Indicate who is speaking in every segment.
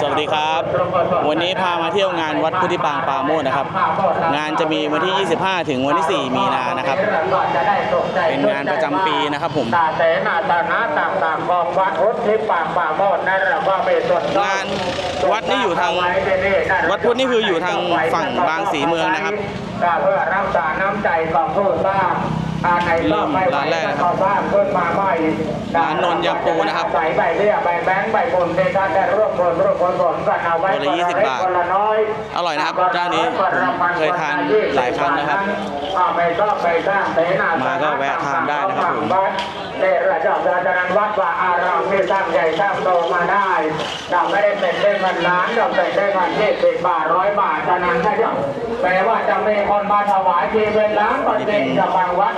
Speaker 1: สวัสดีครับ วันนี้พามาเที่ยวงานวัดพุทธิปางปาโมทนะครับ งานจะมีวันที่ 25 ถึงวันที่ 4 มีนานะครับ เป็นงานประจำปีนะครับผม
Speaker 2: ตาเสนาตานะต่างๆกองวัดพุทธิปางปาโมดนั่นแหละว่าเป็นส่วน
Speaker 1: งานวัดนี่อยู่ทางวัดพุทธนี่คืออยู่ทางฝั่งบางสีเมืองนะครับ
Speaker 2: เพื่อรักษาน้ำใจของผู้สร้าง อาในก็ไม่ไหว
Speaker 1: ร้านแรกนะครับ
Speaker 2: ก็สร้างขึ้นมาใหม่
Speaker 1: ร้านนนท์ยำปูนะครับ
Speaker 2: ใส่ใบเบี้ยใบแบงค์ใบบุญที่ท่านได้ร่วมบุญร่วมบุญบุญกันเอาไว้
Speaker 1: ตัวละ20บาท
Speaker 2: คนละน้อย
Speaker 1: อร่อยนะครับเจ้านี้ผมเคยทานหลายครั้งนะครับ
Speaker 2: เอาไปก็ไปสร้างเสนา
Speaker 1: มาก็แวะทานได้นะครับผม
Speaker 2: วัดเดชระดับราชนันวัดว่าอารามที่สร้างใหญ่สร้างโตมาได้เราไม่ได้เป็นได้เงินล้านเราเป็นได้เงินยี่สิบบาทร้อยบาทฉะนั้นถ้าจะแปลว่าจะมีคนมาถวายทีเป็นล้านคนเป็นจะบางวัด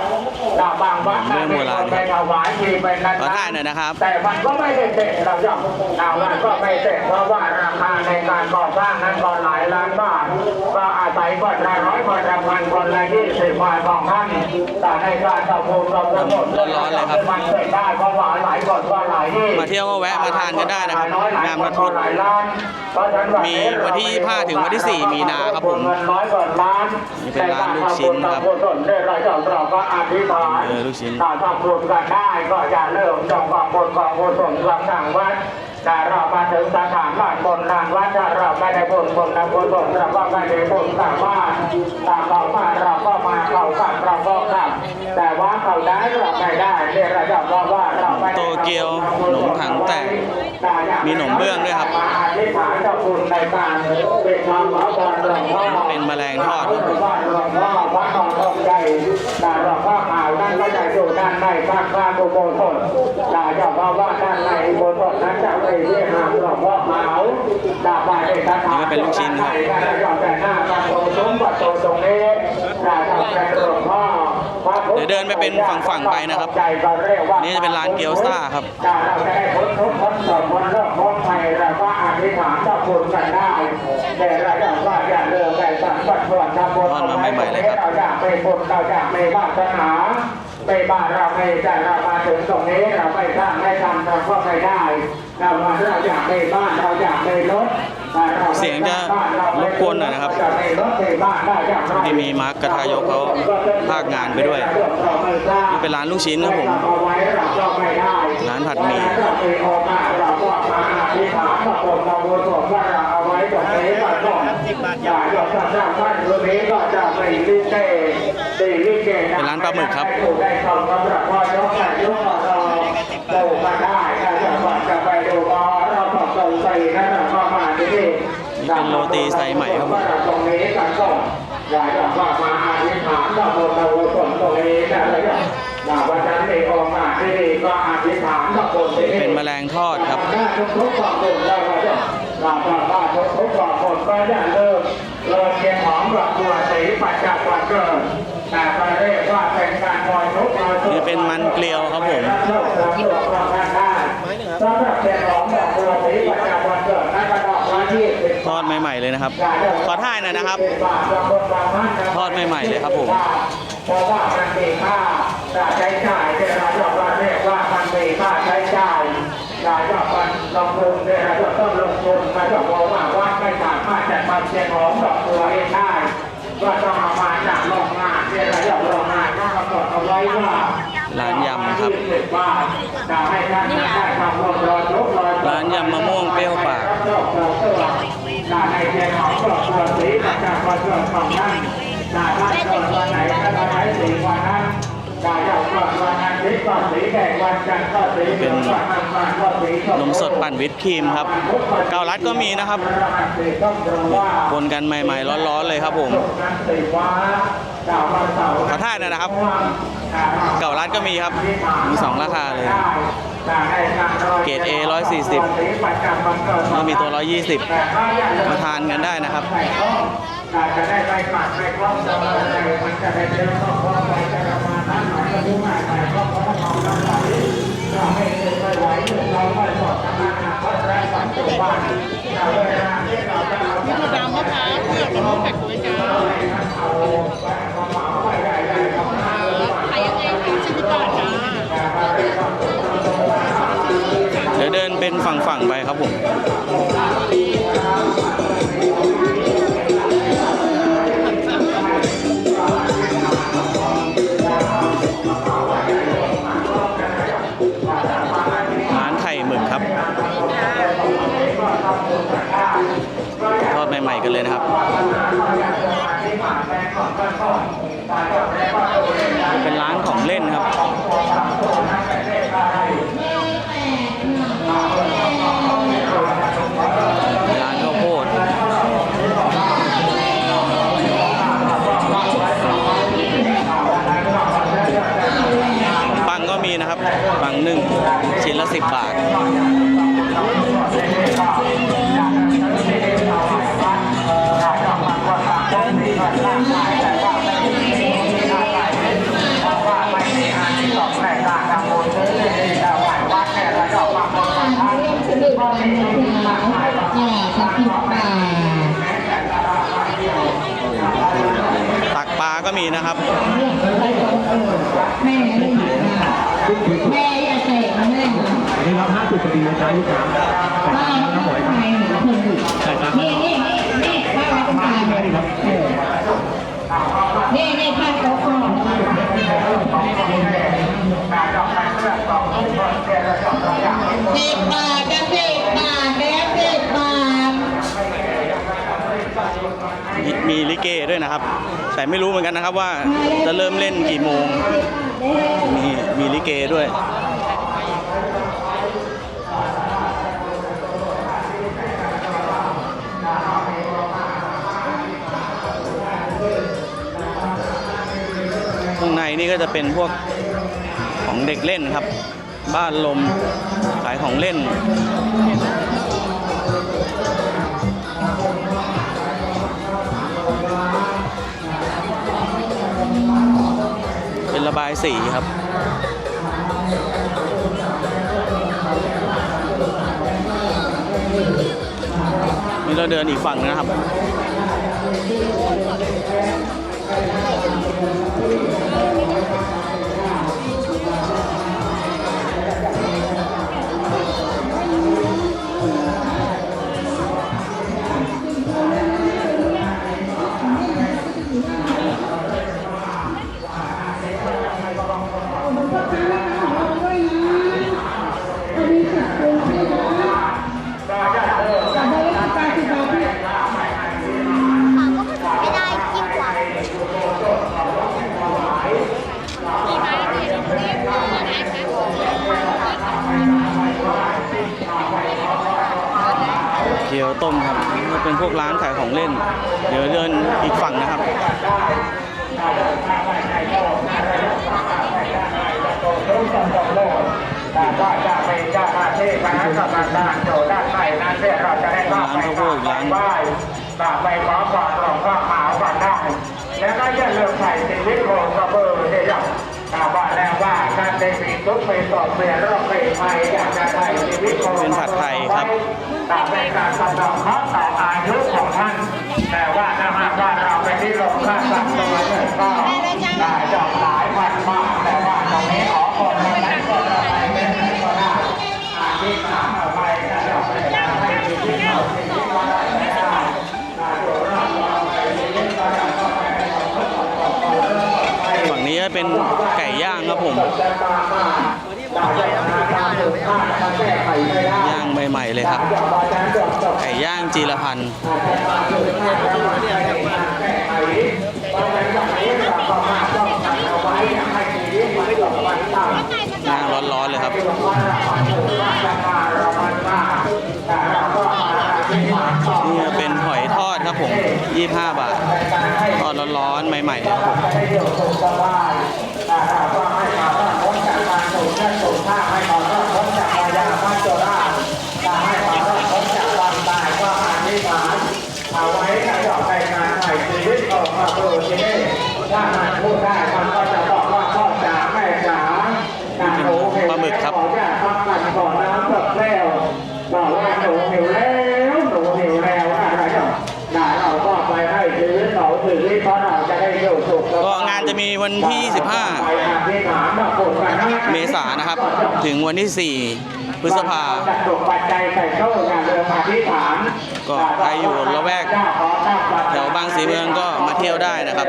Speaker 2: ดาบางวัด
Speaker 1: เรื่องโบราณ
Speaker 2: ไปถวายทีเป็นล้าน
Speaker 1: ขอถ่ายหน่อยนะครับ
Speaker 2: แต่มันก็ไม่ได้เสร็จเราจะเอามันก็ไม่เสร็จเพราะว่าราคาในการก่อสร้างนั้นก็หลายล้านบาทก็อาศัยคนละร้อยคนละพันคนละยี่สิบบาทของท่านแต่ในการตะพูตะพูหมด
Speaker 1: ร้อนๆเลยครับ
Speaker 2: มันเสร็จได้เพราะว่าหลายคนก็หลายที่
Speaker 1: มาเที่ยวก็แวะมาทานกันได้นะครับงานวัดพุทธ
Speaker 2: หลายล้านเพราะฉะนั้น
Speaker 1: มีวันที่ 25 ถึงวันที่ 4 มีนาครับผม
Speaker 2: เงินร้อยกว่าล้าน
Speaker 1: นี่เป็นร้านลูกชิ้นครับ
Speaker 2: ใกาทำบุญได้รายจ่ายเราก็อธิษฐาน
Speaker 1: เออลูกชิ้น
Speaker 2: ถ้าทำบุญกันได้ก็จะเริ่มจองความบุญความกุศลความสั่งวัด แต่เรามาถึงสถานบ้านบนลานวัดถ้าเราไม่ได้บุญบุญนะบุญบุญเราก็ไม่ได้บุญต่างบ้านต่างเขามาเราก็มาเข้ากันเราก็กลับแต่ว่าเขาได้เราไม่ได้เรียกระดับว่าว่าเราไม่ได้
Speaker 1: โตเกียวหนมถังแตกมีหนมเบื้องด้วยครับ
Speaker 2: มาอธิษฐานเจ้าคุณในการเป็นความขอพรหลวงพ่อ
Speaker 1: เป็นแมลงทอดครับผม
Speaker 2: ว่าหลวงพ่อวัดหนองทองใหญ่แต่หลวงพ่อขาวนั่นก็จะอยู่ด้านในข้างข้างอุโบสถแต่เจ้าพ่อว่าด้านในอุโบสถนั้นจะไปเรียกหาหลวงพ่อขาวดาบาเอกสถาน
Speaker 1: นี่ก็เป็นลูกชิ้นครับ
Speaker 2: แต่เจ้าแต่หน้าประตูซุ้มประตูตรงนี้แต่เจ้าแต่หลวงพ่อพระพุทธ
Speaker 1: เดี๋ยวเดินไปเป็นฝั่งๆไปนะครับ
Speaker 2: ใจก็เรียกว่า
Speaker 1: นี่จะเป็นร้านเกี๊ยวซ่าครับ
Speaker 2: ถ้าเราจะได้พ้นทุกข์พ้นโศกพ้นโรคพ้นภัยเราก็อธิษฐานต่อบุญกันได้แต่เราอยากว่าอย่าเลิกแต่สั่งปัดส่วนทำบุญ
Speaker 1: ทอดมาใหม่ๆเลยครับ
Speaker 2: เราอยากไปบุญเราอยากไปวาสนาไปบ้านเราไม่แต่เรามาถึงตรงนี้เราไม่สร้างไม่ทำเราก็ไม่ได้ เรามาเราอยากไปบ้านเราอยากไปรถแต่ราไม่
Speaker 1: เสียงจะรบกวนหน่อยนะครับ
Speaker 2: อยากไปรถไปบ้านได้อย่างไร
Speaker 1: ที่มีมาร์คกระทายกเขาภาคงานไปด้วยนี่เป็นร้านลูกชิ้นครับผม
Speaker 2: ร้า
Speaker 1: นผัดหมี่
Speaker 2: เราไปโอกาสเราก็มาอธิษฐานกับคนเราบุญส่วนว่าเราเอาไว้ตรงนี้ก่อนก่อนอย่าหยดสักน้ำมันตรงนี้ก็จะไม่ลิเกตีลิเก
Speaker 1: เป็นร้านปลาหมึกครับ โรตีไซส์ใหม่ครับผม
Speaker 2: ตรงนี้กันก่อนอย่าจะว่ามาอธิษฐานกับคนเราบุญส่วนตรงนี้นะเลยว่าวันนั้นมีโอกาสที่นี่ก็อธิษฐานกับคนที่นี่
Speaker 1: เป็นแมลงทอดครับ
Speaker 2: ได้ทุกทุกความ บุญได้ก็จะเราก็ว่าทุกทุกความบุญก็จะเลิกเลิกเกียงหอมกับตัวสีปัจจักวันเกิดแต่ก็เรียกว่าเป็นการปล่อยทุกข์ปล่อยทุกข์
Speaker 1: นี่เป็นมันเกลียวครับผม
Speaker 2: สำหรับเกียงหอมกับตัวสีปัจจักวันเกิดนั่นก็ดอกละยี่สิบ
Speaker 1: ทอดใหม่ๆเลยนะครับ ขอถ่ายหน่อยนะครับทอดใหม่ๆเลยครับผม
Speaker 2: เพราะว่ามันมีค่าใช้จ่ายที่เราเรียกว่ามันมีค่าใช้จ่ายเราจะมันลงทุนเนี่ยเราจะต้องลงทุนมาจะบอกว่าว่าไม่สามารถจะมาเชียงของดอกตัวเองได้ก็ต้องเอามาจากโรงงานเนี่ยเราจะโรงงานก็กำหนดเอาไว้ว่า
Speaker 1: ร้านยำครับ
Speaker 2: ยี่สิบบาทจะให้ท่านได้ำ
Speaker 1: มะม่วงเปรี้ยวปาก
Speaker 2: เป็นน
Speaker 1: มสดปั่นวิปครีมครับ เกาลัดก็มีนะครับบนกันใหม่ๆ ร้อนๆเลยครับผมขอถ่านนะครับ เก่ารัดก็มีครับ มีสองราคาเลย เกรด A 140แล้วมีตัว 120 มาทานกันได้นะครับ
Speaker 2: จะได้ไปปัดไปคล้องจะมาอะไรมันจะได้เจอครอบครัวไปจะมาตั้งหน่อยจะดูง่ายไปครอบครัวของเราไปเราไม่เคยไปไหวเราไม่สอดทำงานเพราะแรงสังคมบ้านเราเวลาที่เราจะเอา
Speaker 3: นี่คือดำมะพร้าวเผือกกับมะแขกด้วยจ้า เป็นฝั่งๆไปครับผมร้า
Speaker 1: นไข่หมึกครับ
Speaker 2: ทอดใหม่ๆกันเลยนะครับ เป็นร้านของเล่นครับ ชิ้นละสิบบาทตักปลาก็มีนะครับ
Speaker 4: แม่ นี้
Speaker 5: รับ50พอดีนะจ๊ะลูกค้า
Speaker 4: ป้าเอาไว้ทำไมหนคนหยุดนี่นี่นี่นี่ป้าไว้ตรงกลางเลยนี่นี่ข้างโต๊ะก่อนสิบบาทจะสิบบาทแล้วสิบบาท
Speaker 2: มีลิเกด้วยนะครับ แต่ไม่รู้เหมือนกันนะครับว่าจะเริ่มเล่นกี่โมง มีมีลิเกด้วย นนี่ก็จะเป็นพวกของเด็กเล่นครับ บ้านลมขายของเล่น เป็นระบายสีครับนี่เราเดินอีกฝั่งนะครับ เดี๋ยวเดินอีกฝั่งนะครับ
Speaker 1: แต่ก็จะเป็นเจ้าหน้าที่คณะกรรมการโจด้านในนั้นเนี่ยเราจะได้เข้าไปกราบไปไหว้กราบไปขอพรหลวงพ่อขาวก่อนได้แล้วก็อย่าลืมใส่ชีวิตโครงกระเบือที่จะกราบว่าแล้วว่าการได้มีทุกข์ไปสอบเปลี่ยนโรคไปไปอยากจะได้ชีวิตโครง
Speaker 2: เป็นผัดไทยครับ
Speaker 1: กราบเป็นการสำรองเคราะห์ต่ออายุของท่านแต่ว่าถ้าหากว่าเราไป ที่โรงฆ่าสัตว์ตัวหนึ่งก็ได้ดอกหลายพันมากแต่ว่าตรงนี้ขอคนไม่ได้ก็ได้ไม่ได้ก็ได้อาชีพหาเอาไปก็ได้ไปได้ให้ชีวิตเราชีวิตก็ได้ไม่ได้อาอยู่รอดรอดไปชีวิตเราได้ก็ไปเราเพิ่มต่อต่อเรื่องต่อไป
Speaker 2: ฝั่งนี้เป็นไก่ย่างครับผมย่างใหม่ๆเลยครับ
Speaker 1: อย่าบอกนะจบจบ
Speaker 2: ไก่ย่างจีรพันธ์
Speaker 1: ร้อน
Speaker 2: ๆเลยครับนี่เป็นหอยทอดครับผม 25 บาททอดร้อนๆใหม่ๆครับผม
Speaker 1: ให้เดี่ยวสุขสบายแต่หากว่าให้มาว่าพ้นจากการสูญเงินสูญค่าให้มาว่าพ้นจากมายามาโจราถ้าให้มาว่าพ้นจากความตายก็อธิษฐานเอาไว้ถ้าจะไปงานถ่ายชีวิตออกมาดูที่นี่ถ้ามันพูดได้มันก็จะบอกว่าพ่อจ๋าแม่จ๋า
Speaker 2: ปลาหมึกครับ
Speaker 1: ขอจะทำกันก่อนน้ำสดแล้วบอกว่าหนูหิวแล้วหนูหิวแล้วอะไรก็ด่าเราก็ไปให้ชีวิตเราชีวิตเพราะเราจะได้อยู่สุขสบย
Speaker 2: ก็งานจะมีวันที่
Speaker 1: ไปอธิษฐานว่าคนกันนะ
Speaker 2: 15 เมษายนนะครับ ถึงวันที่ 4 พฤษภา
Speaker 1: จัดตกปัจจัยใส่โซ่งานเรืออธิษฐาน
Speaker 2: ก็ใครอยู่ละแวก แถวบางสีเมืองก็มาเที่ยวได้นะครับ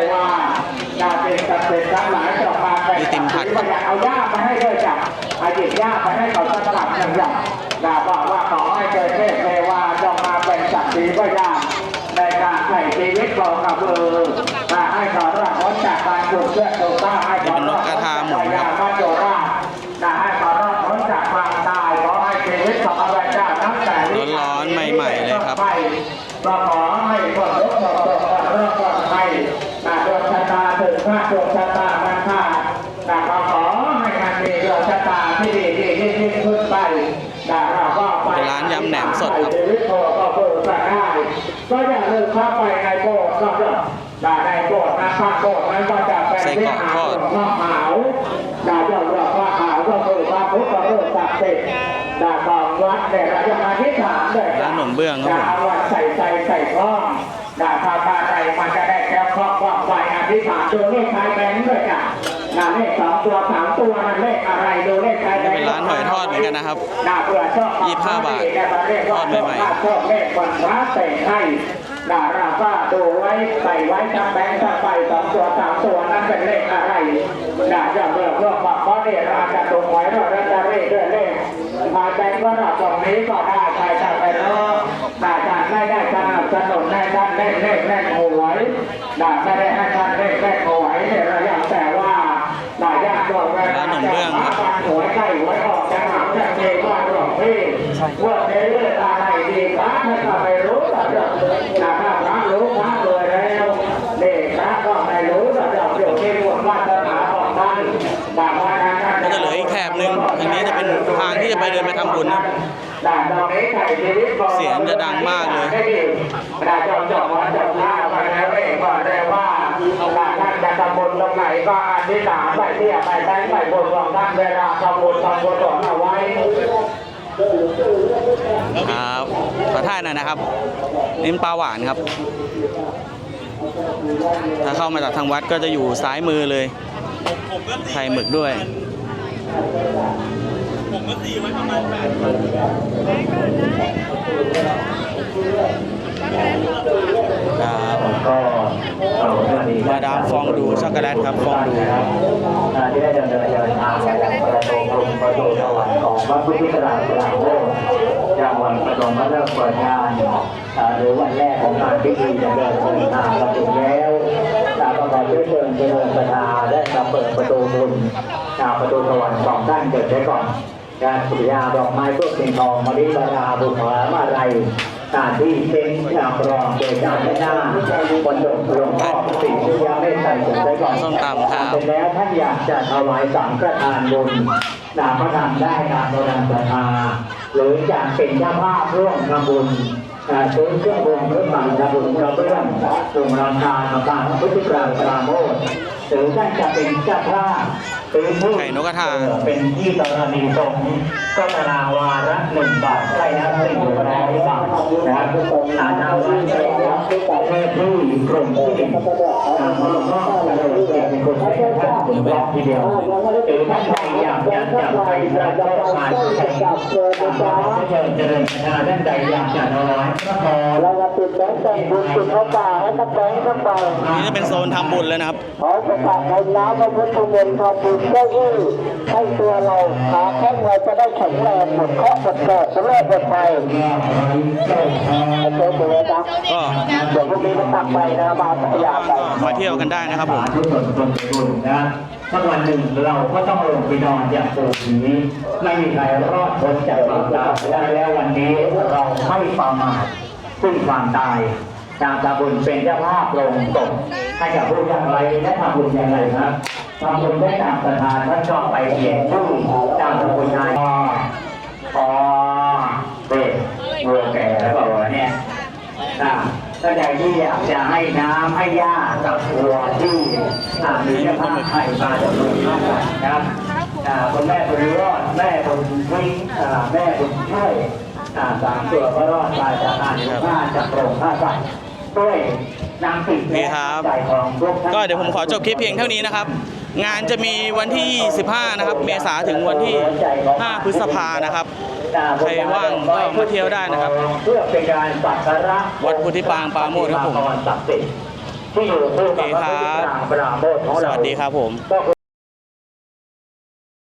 Speaker 1: จะเป็นสำเร็จทั้งหลายจบมาไป
Speaker 2: มีติ่มผัดครับ
Speaker 1: เอาย่าไปให้ด้วยจ้ะเอาหยิบย่าไปให้เขาสลับอย่างอย่างด่าบอกว่าขอให้เจอเทพเทวาจง
Speaker 2: ดีก็ยากในการใส่ชีวิตของกระเบือมาให้ขอรอดพ้นจากการถูกเชือดถูกฆ่าให้ขอรอดพ้นจากยามาโจรานะ วก็คือพระพุ
Speaker 1: ท
Speaker 2: ธรูปศักดิ์สิทธิ์นะของวัดเนี่ยเราจะมาที่ฐานเลย
Speaker 1: ร้านขนมเบื้องครับผม
Speaker 2: เอวัดใส่ใส่ใส่กล้องดาพาพาใส่มันจะได้แค่ครอบครอบไฟอธิษฐานดูเลขท้ายแบงค์ด้วยจ้ะนะ เลขสองตัวสามตัวนั่นเลขอะไรดูเลขท้ายแบงค์
Speaker 1: เป็นร้านหอยทอดเหมือนกันนะครับ
Speaker 2: น่าเบื่อชอบ
Speaker 1: 25บาททอดใหม่ๆ
Speaker 2: ชอบเลขวันพระเตะให้ดาราก็ดูไว้ใส่ไว้จำแบงค์ถ้าไปสองตัวสามตัวนั่นเป็นเลขอะไรดาจะเบื่อเพื่อบอกเพราะเนี่ยเราจะดูไว้เราจะเรียกด้วยเลขมาแบงค์ว่าเราตรงนี้ก็ได้ใครจะไปรอดาจะไม่ได้สนับสนุนในด้านเลขเลขเลขหวยดาไม่ได้ให้ท่านเลขเลข ว่าเนื้
Speaker 1: อ
Speaker 2: อะไรดีพระท่านก็ไม่รู้หรอกเดี๋ยวนะถ้าพระรู้พระรวยแล้วเด็กพระก็ไม่รู้หรอกเดี๋ยวเดี๋ยวที่รวมวาสนาของท่านบางวันนั้นท่าน
Speaker 1: ก็จะเหลืออีกแถบหนึ่งทางนี้จะเป็นทางที่จะไปเดินไปทำบุญนะ
Speaker 2: ด่านดอกนี้ไข่ชีวิตบอก
Speaker 1: เสียงจะดังมากเลย
Speaker 2: ด่านจอมจอมวัดจอมท่าไปแล้วเองก็ได้ว่าด่านท่านจะทำบุญตรงไหนก็อธิษฐานไปเที่ยวไปแบงค์ไปบนของท่านเวลาทำบุญทำบุญหลวงเอาไว้
Speaker 1: ครับขอท่ายหน่อยนะครับนี่เป็นปลาหวานครับ ถ้าเข้ามาจากทางวัดก็จะอยู่ซ้ายมือเลยไข่หมึกด้วยครับ
Speaker 6: ก็เอ่อสวัสดี ครับ
Speaker 1: มาดามฟองดูช็อกโกแลตครับฟองดู
Speaker 6: ครับอ่าที่ได้ดำเนินเดินทางมายังประตูกรุงประตูสวรรค์ของวัดพุทธิกราชสาโลกจากวันประดมพระเลิกษ์เปิดงานอ่าหรือวันแรกของงานพิธีจะเดินเดินทางมาถึงแล้วอ่าก็ขอเชิญเชิญเจริญประธานและมาเปิดประตูบุญอ่าประตูสวรรค์สองด้านเปิดไว้ก่อนการสุริยาดอกไม้พวกสิ่งทองมะลิบาราบุพามาลัย การที่เป็นชาวรองเดชาแม่นาบนดงหลวงพ่อสิ่งที่ยังไม่ใส่ถุงไว้ก่อน
Speaker 1: ส้มตำครับ
Speaker 6: เสร็จแล้วท่านอยากจะถวายสังฆทานบุญนามพระทำได้ตามโบราณศรัทธาหรืออยากเป็นเจ้าภาพร่วมทำบุญอ่าซื้อเครื่องบุญเพื่อสั่งทำบุญกระเบื้องกลุ่มราคามาการพุทธิกราชปราโมทหรือท่านจะเป็นเจ้าภาพเป็นผู้
Speaker 1: ไก่นกกระทา
Speaker 6: เป็นที่กรณีสงฆ์ก็ตารางวาระหนึ่งบาทใช่นะสิ่งอยู่ในที่บาทนะครับอาณาวันเจ้าประเทศที่กลุ่มที่ทางมรดกเลยเป็นคนให้ท่านถึงรอบทีเดียวหรือท่านใด อยากจะจับไปประกอบการใช้กับเชิญเชิญเจริญชาท่านใดอยากจะถวายพระพร
Speaker 2: เราจะติดแบงค์แต่งบุญติดพระป่าให้กระแบงค์เข้าไป
Speaker 1: นี่จะเป็นโซนทำบุญแล้วนะครับ
Speaker 2: ขอประกาศในน้ำพระพุทธมนต์ทำบุญเจ้าที่ให้ตัวเราขาแข้งเราจะได้แข็งแรงหมดเคราะห์หมดเกิดสำเร็จหมดภัยไอ้เจ้าตัวจ้ะ
Speaker 1: ก็
Speaker 2: เดี๋ยวพรุ่งนี้มันตักไปนะมาพยายามไป
Speaker 1: มาเที่ยวกันได้นะครับผม
Speaker 6: สักวันหนึ่งเราก็ต้องลงไปนอนอย่างปูนี้ไม่มีใครรอดพ้นจากความตายได้แล้ววันนี้เราไม่ประมาทซึ่งความตายจามตาบุญเป็นเจ้าภาพลงศพให้กับผู้อย่างไรและทำบุญอย่างไรครับทำบุญได้ตามประธานท่านชอบไปเขียนชื่อตามสกุลนายอ๋ออ๋อเด็กเมื่อแก่แล้วบอกว่าเนี่ย อ่าใดที่อยากจะให้น้ำให้หญ้ากับวัวที่อ่ามีเจ้าภาไข่มาจำนวนมากนะครับอ่าคุณแม่บุญรอดแม่บุญวิ่งแม่บุญช่วยอ่าสามตัวก็รอดตายจากการอยู่ผ้าจากโรงผ้าสัตว์ด้วยนางติด
Speaker 1: โอเคครับก็เดี๋ยวผมขอจบคลิปเพียงเท่านี้นะครับ งานจะมีวันที่ 15 นะครับ เมษาถึงวันที่ 5 พฤษภานะครับ ใครว่างก็มาเที่ยวได้นะครับ
Speaker 6: เพื่อเป็นการสักการะ
Speaker 1: วัดพุทธิปางปราโมทครับผม
Speaker 6: ศักดิ์สิทธิ์ที่อยู่คู่กับพระพุทธปางปราโมทย์ของ
Speaker 1: ส
Speaker 6: เรา
Speaker 1: วัสดีครับผม
Speaker 6: ก็คือ